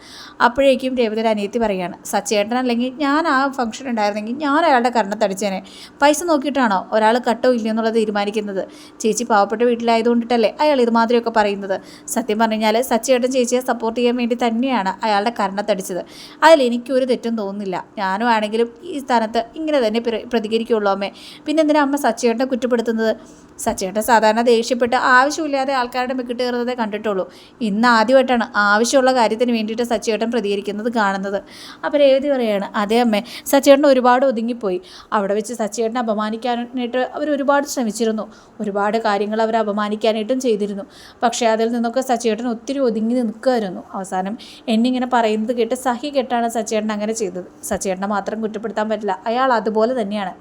അപ്പോഴേക്കും രേവതിയുടെ അനിയത്തി പറയുകയാണ് സച്ചേട്ടൻ അല്ലെങ്കിൽ ഞാൻ ആ ഫംഗ്ഷൻ ഉണ്ടായിരുന്നെങ്കിൽ ഞാൻ അയാളുടെ കരണത്തടിച്ചേനെ. പൈസ നോക്കിയിട്ടാണോ ഒരാൾ കട്ടോ ഇല്ലയോ എന്നുള്ളത് തീരുമാനിക്കുന്നത്? ചേച്ചി പാവപ്പെട്ട വീട്ടിലായതുകൊണ്ടിട്ടല്ലേ അയാൾ ഇതുമാതിരിയൊക്കെ പറയുന്നത്? സത്യം പറഞ്ഞു കഴിഞ്ഞാൽ സച്ചേട്ടൻ ചേച്ചിയെ സപ്പോർട്ട് ചെയ്യാൻ വേണ്ടി തന്നെയാണ് അയാളുടെ കരണത്തടിച്ചത്. അതിൽ എനിക്കൊരു തെറ്റും തോന്നുന്നില്ല. ഞാനും ആണെങ്കിലും ഈ സ്ഥാനത്ത് ഇങ്ങനെ തന്നെ പ്ര- പ്രതികരിക്കുള്ളൂ അമ്മേ. പിന്നെ എന്തിനാ അമ്മ സച്ചേട്ടനെ കുറ്റപ്പെടുത്തുന്നത്? സച്ചേട്ടൻ സാധാരണ ദേഷ്യപ്പെട്ട് ആവശ്യമില്ലാതെ ആൾക്കാരുടെ മെക്കിട്ട് കയറുന്നതേ കണ്ടിട്ടുള്ളൂ. ഇന്ന് ആദ്യമായിട്ടാണ് ആവശ്യമുള്ള കാര്യത്തിന് വേണ്ടിയിട്ട് സച്ചേട്ടൻ പ്രതികരിക്കുന്നത് കാണുന്നത്. അപ്പോൾ രേവതി പറയാണ് അതേ അമ്മേ സച്ചേട്ടൻ ഒരുപാട് ഒതുങ്ങിപ്പോയി. അവിടെ വെച്ച് സച്ചേട്ടനെ അപമാനിക്കാനായിട്ട് അവർ ഒരുപാട് ശ്രമിച്ചിരുന്നു. ഒരുപാട് കാര്യങ്ങൾ അവർ അപമാനിക്കാനായിട്ടും ചെയ്തിരുന്നു. പക്ഷേ അതിൽ നിന്നൊക്കെ സച്ചേട്ടൻ ഒത്തിരി ഒതുങ്ങി നിൽക്കുമായിരുന്നു. അവസാനം എന്നിങ്ങനെ പറയുന്നത് കേട്ട് സഹി കെട്ടാണ് സച്ചേട്ടൻ അങ്ങനെ ചെയ്തത്. സച്ചേട്ടനെ മാത്രം കുറ്റപ്പെടുത്താൻ പറ്റില്ല. അയാൾ അതുപോലെ തന്നെയാണ്.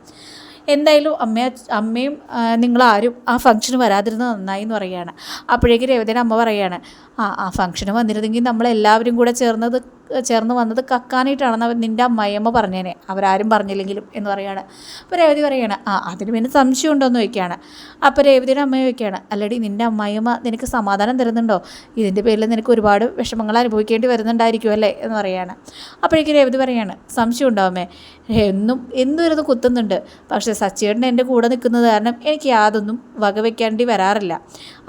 എന്തായാലും അമ്മ അമ്മയും നിങ്ങളാരും ആ ഫംഗ്ഷന് വരാതിരുന്നത് നന്നായി എന്ന് പറയുകയാണ്. അപ്പോഴേക്കും രേവതിയുടെ അമ്മ പറയുകയാണ് ആ ആ ഫംഗ്ഷന് വന്നിരുന്നെങ്കിൽ നമ്മളെല്ലാവരും കൂടെ ചേർന്നത് ചേർന്ന് വന്നത് കക്കാനായിട്ടാണെന്ന് അവർ നിന്റെ അമ്മായിയമ്മ പറഞ്ഞേനെ. അവരാരും പറഞ്ഞില്ലെങ്കിലും എന്ന് പറയുകയാണ് അപ്പോൾ രേവതി പറയുകയാണ് ആ അതിന് പിന്നെ സംശയം ഉണ്ടോ എന്ന് ചോദിക്കുകയാണ്. അപ്പോൾ രേവതിയുടെ അമ്മയെ ചോദിക്കുകയാണ് അല്ലടി നിന്റെ അമ്മായിയമ്മ നിനക്ക് സമാധാനം തരുന്നുണ്ടോ? ഇതിന്റെ പേരിൽ നിനക്ക് ഒരുപാട് വിഷമങ്ങൾ അനുഭവിക്കേണ്ടി വരുന്നുണ്ടായിരിക്കും അല്ലേ എന്ന് പറയുകയാണ് അപ്പോഴേക്കും രേവതി പറയുകയാണ് സംശയം ഉണ്ടോ അമ്മേ എന്നും എന്നും ഇരുന്ന് കുത്തുന്നുണ്ട്. പക്ഷേ സച്ചിയേട്ടൻ എന്റെ കൂടെ നിൽക്കുന്നത് കാരണം എനിക്ക് യാതൊന്നും വകവെക്കേണ്ടി വരാറില്ല.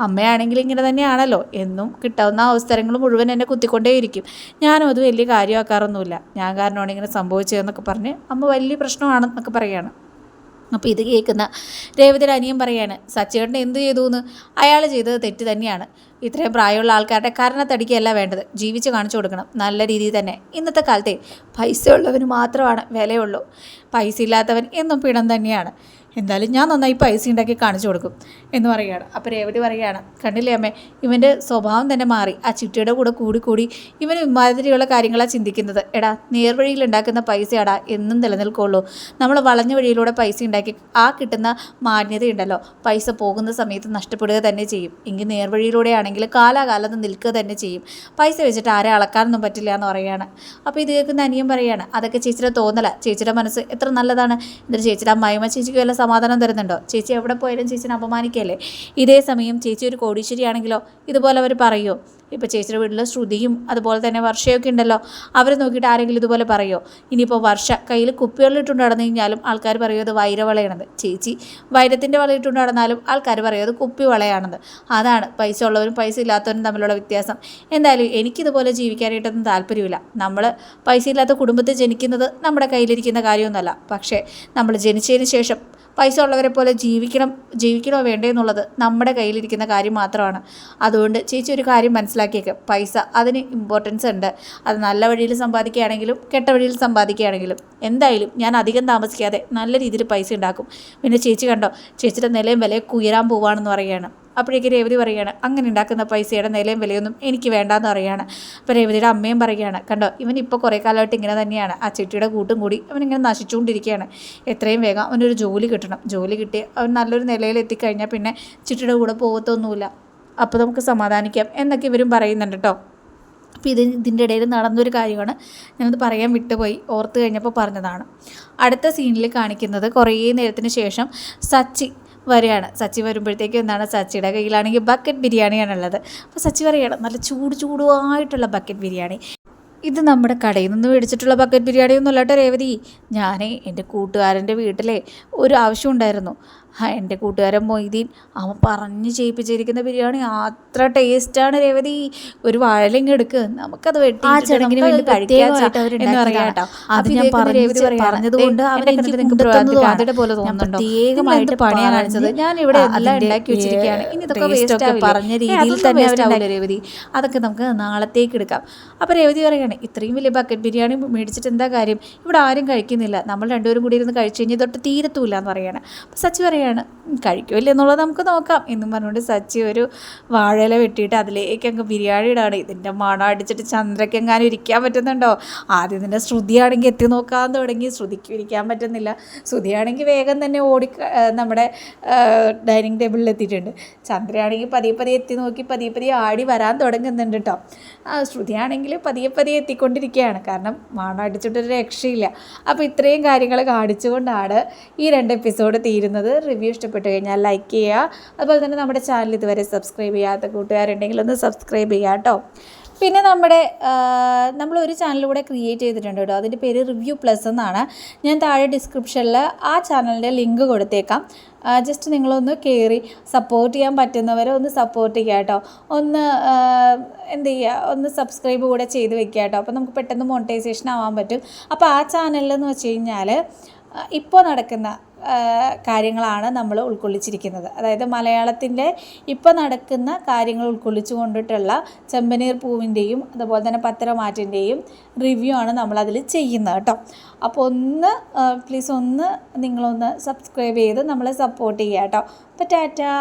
അമ്മയാണെങ്കിൽ ഇങ്ങനെ തന്നെയാണല്ലോ. എന്നും കിട്ടാവുന്ന അവസരങ്ങൾ മുഴുവൻ എന്നെ കുത്തിക്കൊണ്ടേയിരിക്കും. ഞാനും അത് വലിയ കാര്യമാക്കാറൊന്നുമില്ല. ഞാൻ കാരണമാണ് ഇങ്ങനെ സംഭവിച്ചതെന്നൊക്കെ പറഞ്ഞ് അമ്മ വലിയ പ്രശ്നമാണെന്നൊക്കെ പറയുകയാണ് അപ്പോൾ ഇത് കേൾക്കുന്ന രേവതിയുടെ അനിയൻ പറയാണ് സച്ചേട്ടൻ എന്ത് ചെയ്തു എന്ന് അയാൾ ചെയ്തത് തെറ്റ് തന്നെയാണ്. ഇത്രയും പ്രായമുള്ള ആൾക്കാരുടെ കരണത്തടിക്കുകയല്ല വേണ്ടത്. ജീവിച്ച് കാണിച്ചു കൊടുക്കണം. നല്ല രീതിയിൽ തന്നെ. ഇന്നത്തെ കാലത്തെ പൈസ ഉള്ളവന് മാത്രമാണ് വിലയുള്ളൂ. പൈസ ഇല്ലാത്തവൻ എന്നും പിണം തന്നെയാണ്. എന്തായാലും ഞാൻ നന്നായി പൈസ ഉണ്ടാക്കി കാണിച്ചു കൊടുക്കും എന്ന് പറയുകയാണ്. അപ്പോൾ രേവതി പറയുകയാണ് കണ്ടില്ലേ അമ്മേ ഇവന്റെ സ്വഭാവം തന്നെ മാറി. ആ ചിട്ടിയുടെ കൂടെ കൂടി കൂടി ഇവന് ഇമാതിരിയുള്ള കാര്യങ്ങളാണ് ചിന്തിക്കുന്നത്. എടാ നേർവഴിയിൽ ഉണ്ടാക്കുന്ന പൈസയാടാ എന്നും നിലനിൽക്കുള്ളൂ. നമ്മൾ വളഞ്ഞ വഴിയിലൂടെ പൈസ ഉണ്ടാക്കി ആ കിട്ടുന്ന മാന്യതയുണ്ടല്ലോ. പൈസ പോകുന്ന സമയത്ത് നഷ്ടപ്പെടുക തന്നെ ചെയ്യും. എങ്കിൽ നേർവഴിയിലൂടെയാണെങ്കിൽ കാലാകാലത്ത് നിൽക്കുക തന്നെ ചെയ്യും. പൈസ വെച്ചിട്ട് ആരെ അളക്കാനൊന്നും പറ്റില്ല എന്ന് പറയുകയാണ്. അപ്പോൾ ഇത് കേൾക്കുന്ന അനിയൻ പറയുകയാണ് അതൊക്കെ ചേച്ചിയുടെ തോന്നല. ചേച്ചിയുടെ മനസ്സ് എത്ര നല്ലതാണ്. എന്നിട്ട് ചേച്ചിയുടെ അമ്മായിമ്മ ചേച്ചിക്ക് വല്ല സമാധാനം തരുന്നുണ്ടോ? ചേച്ചി എവിടെ പോയാലും ചേച്ചിനെ അപമാനിക്കല്ലേ? ഇതേ സമയം ചേച്ചി ഒരു കോടീശ്വരിയാണെങ്കിലോ? ഇതുപോലെ അവർ പറയുമോ ഇപ്പോൾ ചേച്ചിയുടെ വീട്ടിൽ ശ്രുതിയും അതുപോലെ തന്നെ വർഷയൊക്കെ ഉണ്ടല്ലോ. അവരെ നോക്കിയിട്ട് ആരെങ്കിലും ഇതുപോലെ പറയുമോ ഇനിയിപ്പോൾ വർഷ കയ്യിൽ കുപ്പികളിലിട്ടുണ്ട് നടന്നു കഴിഞ്ഞാലും ആൾക്കാർ പറയും അത് വൈരവളയാണെന്ന്. ചേച്ചി വൈരത്തിന്റെ വളയിട്ടുണ്ട് നടന്നാലും ആൾക്കാർ പറയും അത് കുപ്പി വളയാണെന്ന് അതാണ് പൈസ ഉള്ളവരും പൈസ ഇല്ലാത്തവരും തമ്മിലുള്ള വ്യത്യാസം. എന്തായാലും എനിക്കിതുപോലെ ജീവിക്കാനായിട്ടൊന്നും താല്പര്യമില്ല. നമ്മൾ പൈസ ഇല്ലാത്ത കുടുംബത്തിൽ ജനിക്കുന്നത് നമ്മുടെ കയ്യിലിരിക്കുന്ന കാര്യമൊന്നുമല്ല. പക്ഷേ നമ്മൾ ജനിച്ചതിന് ശേഷം പൈസ ഉള്ളവരെ പോലെ ജീവിക്കണം ജീവിക്കണോ വേണ്ടേ എന്നുള്ളത് നമ്മുടെ കയ്യിലിരിക്കുന്ന കാര്യം മാത്രമാണ്. അതുകൊണ്ട് ചേച്ചി ഒരു കാര്യം മനസ്സിലാക്കിയേക്ക്. പൈസ അതിന് ഇമ്പോർട്ടൻസ് ഉണ്ട്. അത് നല്ല വഴിയിൽ സമ്പാദിക്കുകയാണെങ്കിലും കെട്ട വഴിയിൽ സമ്പാദിക്കുകയാണെങ്കിലും എന്തായാലും ഞാൻ അധികം താമസിക്കാതെ നല്ല രീതിയിൽ പൈസ ഉണ്ടാക്കും. പിന്നെ ചേച്ചി കണ്ടോ? ചേച്ചിയുടെ നിലയും വിലയൊക്കെ ഉയരാൻ പോവാണെന്ന് പറയുകയാണ്. അപ്പോഴേക്കും രേവതി പറയുകയാണ് അങ്ങനെ ഉണ്ടാക്കുന്ന പൈസയുടെ നിലയും വിലയൊന്നും എനിക്ക് വേണ്ടാന്ന് പറയുകയാണ്. അപ്പോൾ രേവതിയുടെ അമ്മയും പറയുകയാണ് കണ്ടോ ഇവൻ ഇപ്പോൾ കുറേ കാലമായിട്ട് ഇങ്ങനെ തന്നെയാണ്. ആ ചെട്ടിയുടെ കൂട്ടും കൂടി അവനിങ്ങനെ നശിച്ചുകൊണ്ടിരിക്കുകയാണ്. എത്രയും വേഗം അവനൊരു ജോലി കിട്ടണം. ജോലി കിട്ടി അവൻ നല്ലൊരു നിലയിൽ എത്തിക്കഴിഞ്ഞാൽ പിന്നെ ചിട്ടിയുടെ കൂടെ പോകത്തൊന്നുമില്ല അപ്പോൾ നമുക്ക് സമാധാനിക്കാം എന്നൊക്കെ ഇവരും പറയുന്നുണ്ട് കേട്ടോ അപ്പോൾ ഇത് ഇതിന്റെ ഇടയിൽ നടന്നൊരു കാര്യമാണ്. ഞാനത് പറയാൻ വിട്ടുപോയി. ഓർത്ത് കഴിഞ്ഞപ്പോൾ പറഞ്ഞതാണ്. അടുത്ത സീനിൽ കാണിക്കുന്നത് കുറേ നേരത്തിന് ശേഷം സച്ചി വരികയാണ് സച്ചി വരുമ്പോഴത്തേക്കും എന്താണ്? സച്ചിയുടെ കയ്യിലാണെങ്കിൽ ബക്കറ്റ് ബിരിയാണിയാണുള്ളത് അപ്പോൾ സച്ചി പറയുകയാണ് നല്ല ചൂട് ചൂടുമായിട്ടുള്ള ബക്കറ്റ് ബിരിയാണി. ഇത് നമ്മുടെ കടയിൽ നിന്ന് മേടിച്ചിട്ടുള്ള ബക്കറ്റ് ബിരിയാണി ഒന്നും അല്ലാട്ടോ രേവതി. ഞാനേ എന്റെ കൂട്ടുകാരന്റെ വീട്ടിലെ ഒരു ആവശ്യം ഉണ്ടായിരുന്നു. എന്റെ കൂട്ടുകാരൻ മൊയ്തീൻ അവൻ പറഞ്ഞ് ചെയ്യിപ്പിച്ചിരിക്കുന്ന ബിരിയാണി അത്ര ടേസ്റ്റാണ് രേവതി. ഒരു വാഴലിങ് എടുക്ക് നമുക്കത് വെട്ടി ആ ചടങ്ങിന് വേണ്ടി എന്ന് പറയാം കേട്ടോ. അത് ഞാൻ പറഞ്ഞു രേവതി പറയാണ്. പറഞ്ഞതുകൊണ്ട്. പ്രാന്തിയുടെ പോലെ തോന്നുന്നുണ്ടോ? പ്രത്യേകമായിട്ട് പണിയാണ് കാണിച്ചത്. ഞാൻ ഇവിടെ എല്ലാം ഉണ്ടാക്കി വെച്ചിരിക്കുകയാണ്. ഇനി ഇതൊക്കെ വേസ്റ്റ് പറഞ്ഞ രീതിയിൽ തന്നെ രേവതി. അതൊക്കെ നമുക്ക് നാളത്തേക്ക് എടുക്കാം. അപ്പോൾ രേവതി പറയാണ് ഇത്രയും വലിയ ബക്കറ്റ് ബിരിയാണി മേടിച്ചിട്ട് എന്താ കാര്യം? ഇവിടെ ആരും കഴിക്കുന്നില്ല. നമ്മൾ രണ്ടുപേരും കൂടി ഇരുന്ന് കഴിച്ചു കഴിഞ്ഞാൽ തൊട്ട് തീരത്തൂല്ല എന്ന് അപ്പോൾ സച്ചി പറയാണ് "ഉം, കഴിക്കുമല്ലേ എന്നുള്ളത് നമുക്ക് നോക്കാം. എന്നും പറഞ്ഞുകൊണ്ട് സച്ചി ഒരു വാഴയില വെട്ടിയിട്ട് അതിലേക്ക് അങ്ങ് ബിരിയാണി ഇടാണ്. ഇതിന്റെ മണം അടിച്ചിട്ട് ചന്ദ്രക്കെങ്ങാനും ഇരിക്കാൻ പറ്റുന്നുണ്ടോ? ആദ്യം ഇതിന്റെ ശ്രുതിയാണെങ്കിൽ എത്തി നോക്കാൻ തുടങ്ങി. ശ്രുതിക്ക് ഇരിക്കാൻ പറ്റുന്നില്ല. ശ്രുതിയാണെങ്കിൽ വേഗം തന്നെ ഓടി നമ്മുടെ ഡൈനിങ് ടേബിളിൽ എത്തിയിട്ടുണ്ട്. ചന്ദ്രയാണെങ്കിൽ പതിയെ പതിയെ എത്തി നോക്കി പതിയെ പതിയെ ആടി വരാൻ തുടങ്ങുന്നുണ്ട് കേട്ടോ ശ്രുതിയാണെങ്കിൽ പതിയെ പതിയെ എത്തിക്കൊണ്ടിരിക്കുകയാണ്. കാരണം മണം അടിച്ചിട്ടൊരു രക്ഷയില്ല. അപ്പോൾ ഇത്രയും കാര്യങ്ങൾ കാണിച്ചുകൊണ്ടാണ് ഈ രണ്ട് എപ്പിസോഡ് തീരുന്നത്. റിവ്യൂ ഇഷ്ടപ്പെട്ടു കഴിഞ്ഞാൽ ലൈക്ക് ചെയ്യുക. അതുപോലെ തന്നെ നമ്മുടെ ചാനൽ ഇതുവരെ സബ്സ്ക്രൈബ് ചെയ്യാത്ത കൂട്ടുകാരുണ്ടെങ്കിൽ ഒന്ന് സബ്സ്ക്രൈബ് ചെയ്യുക കേട്ടോ പിന്നെ നമ്മുടെ നമ്മൾ ഒരു ചാനലിലൂടെ ക്രിയേറ്റ് ചെയ്തിട്ടുണ്ട് കേട്ടോ അതിന്റെ പേര് റിവ്യൂ പ്ലസ് എന്നാണ്. ഞാൻ താഴെ ഡിസ്ക്രിപ്ഷനിൽ ആ ചാനലിന്റെ ലിങ്ക് കൊടുത്തേക്കാം. ജസ്റ്റ് നിങ്ങളൊന്ന് കയറി സപ്പോർട്ട് ചെയ്യാൻ പറ്റുന്നവരെ ഒന്ന് സപ്പോർട്ട് ചെയ്യുക കേട്ടോ ഒന്ന് എന്ത് ചെയ്യുക? ഒന്ന് സബ്സ്ക്രൈബ് കൂടെ ചെയ്ത് വെക്കുക കേട്ടോ അപ്പോൾ നമുക്ക് പെട്ടെന്ന് മോണിറ്റൈസേഷൻ ആവാൻ പറ്റും. അപ്പോൾ ആ ചാനലിൽ എന്ന് വെച്ച് കഴിഞ്ഞാൽ ഇപ്പോൾ നടക്കുന്ന കാര്യങ്ങളാണ് നമ്മൾ ഉൾക്കൊള്ളിച്ചിരിക്കുന്നത്. അതായത് മലയാളത്തിന്റെ ഇപ്പോൾ നടക്കുന്ന കാര്യങ്ങൾ ഉൾക്കൊള്ളിച്ചു കൊണ്ടിട്ടുള്ള ചെമ്പനീർ പൂവിന്റെയും അതുപോലെ തന്നെ പത്തരമാറ്റിന്റെയും റിവ്യൂ ആണ് നമ്മളതിൽ ചെയ്യുന്നത് കേട്ടോ. അപ്പോൾ ഒന്ന് പ്ലീസ് ഒന്ന് നിങ്ങളൊന്ന് സബ്സ്ക്രൈബ് ചെയ്ത് നമ്മളെ സപ്പോർട്ട് ചെയ്യുക കേട്ടോ. അപ്പോൾ ടാറ്റാ.